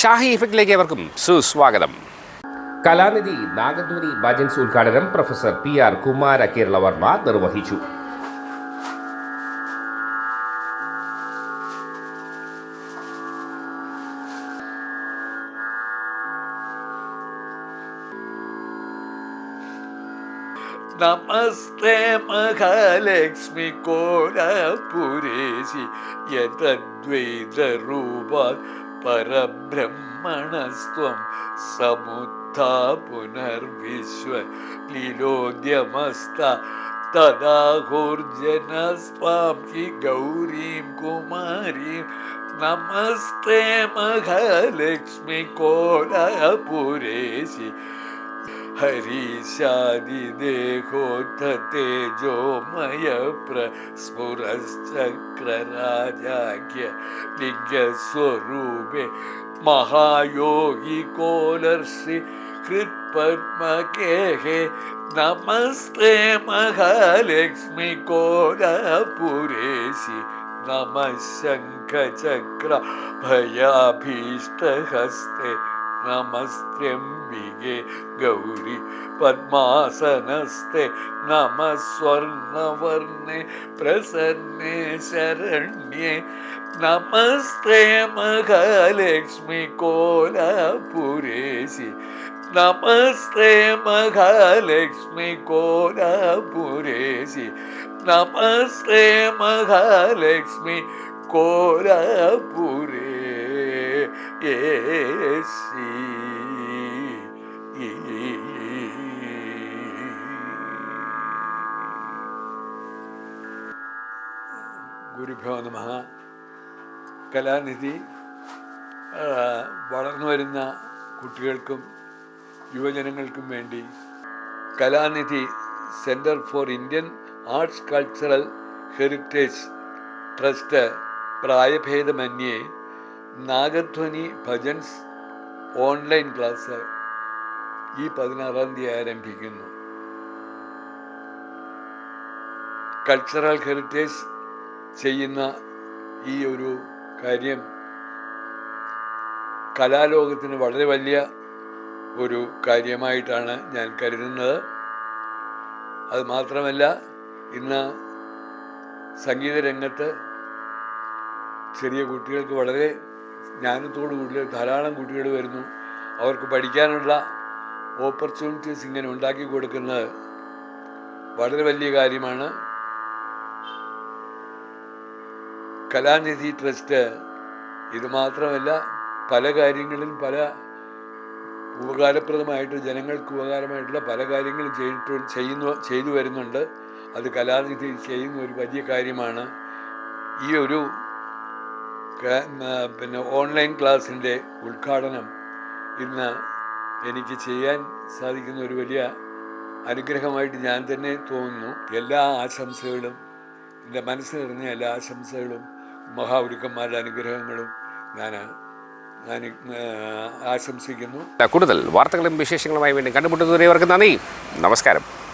ഷാഹി ഇഫക്റ്റിലേക്ക് അവർക്കും സുസ്വാഗതം. കലാനിധി നാഗധ്വനി ഭജൻസ് ഉദ്ഘാടനം professor P R Kumara Keralavarma നിർവഹിച്ചു. നമസ്തേ മഹാലക്ഷ്മി परब्रह्मणस्त्वं समुत्था पुनर्विश्व लीलोद्यमस्ता तदाहुर्जनस्त्वां हि गौरीं कुमारीं। नमस्ते महलक्ष्मि कोलपुरेशी हरी शादि देखो थते जो मय प्रस्फुरश्चक्रराजाख्य लिङ्गस्वरूपे महायोगी कोलर्षि हृत्पद्मकेः नमस्ते महालक्ष्मी कोलपुरेशि। नमः भयाभीष्ट हस्ते നമസ്ത്യംബികെ ഗൗരി പദ്മാസനസ്തെ നമ സ്വർണവർണെ പ്രസന്നേ ശരണ്യേ നമസ്തേ മഹാലക്ഷ്മി കോലാപുരേശി നമസ്തേ മഹാലക്ഷ്മി കോലാപുരേശി നമസ്തേ മഹാലക്ഷ്മി കോലാപുരേ ഗുരുഭ്യോ നമ. കലാനിധി വളർന്നു വരുന്ന കുട്ടികൾക്കും യുവജനങ്ങൾക്കും വേണ്ടി Kalanidhi centre for Indian arts cultural heritage trust പ്രായഭേദമന്യേ നാഗധ്വനി ഭജൻസ് ഓൺലൈൻ ക്ലാസ് ഈ പതിനാറാം തീയതി ആരംഭിക്കുന്നു. കൾച്ചറൽ ഹെറിറ്റേജ് ചെയ്യുന്ന ഈ ഒരു കാര്യം കലാലോകത്തിന് വളരെ വലിയ ഒരു കാര്യമായിട്ടാണ് ഞാൻ കരുതുന്നത്. അത് മാത്രമല്ല ഇന്ന് സംഗീത രംഗത്ത് ചെറിയ കുട്ടികൾക്ക് വളരെ ജ്ഞാനത്തോടു കൂടുതൽ ധാരാളം കുട്ടികൾ വരുന്നു. അവർക്ക് പഠിക്കാനുള്ള ഓപ്പർച്യൂണിറ്റീസ് ഇങ്ങനെ ഉണ്ടാക്കി കൊടുക്കുന്നത് വളരെ വലിയ കാര്യമാണ്. കലാനിധി ട്രസ്റ്റ് ഇത് മാത്രമല്ല പല കാര്യങ്ങളിൽ പല ഉപകാരപ്രദമായിട്ട് ജനങ്ങൾക്ക് ഉപകാരമായിട്ടുള്ള പല കാര്യങ്ങളും ചെയ്തിട്ട് ചെയ്യുന്നു ചെയ്തു വരുന്നുണ്ട്. അത് കലാനിധി ചെയ്യുന്ന ഒരു വലിയ കാര്യമാണ്. ഈ ഒരു പിന്നെ ഓൺലൈൻ ക്ലാസ്സിന്റെ ഉദ്ഘാടനം ഇന്ന് എനിക്ക് ചെയ്യാൻ സാധിക്കുന്ന ഒരു വലിയ അനുഗ്രഹമായിട്ട് ഞാൻ തന്നെ തോന്നുന്നു. എല്ലാ ആശംസകളും എന്റെ മനസ്സിൽ നിറഞ്ഞ എല്ലാ ആശംസകളും മഹാഗുരുക്കന്മാരുടെ അനുഗ്രഹങ്ങളും ഞാൻ ഞാൻ ആശംസിക്കുന്നു. കൂടുതൽ വാർത്തകളും വിശേഷങ്ങളുമായി വീണ്ടും കണ്ടുമുട്ടുന്നവർക്ക് നന്ദി. നമസ്കാരം.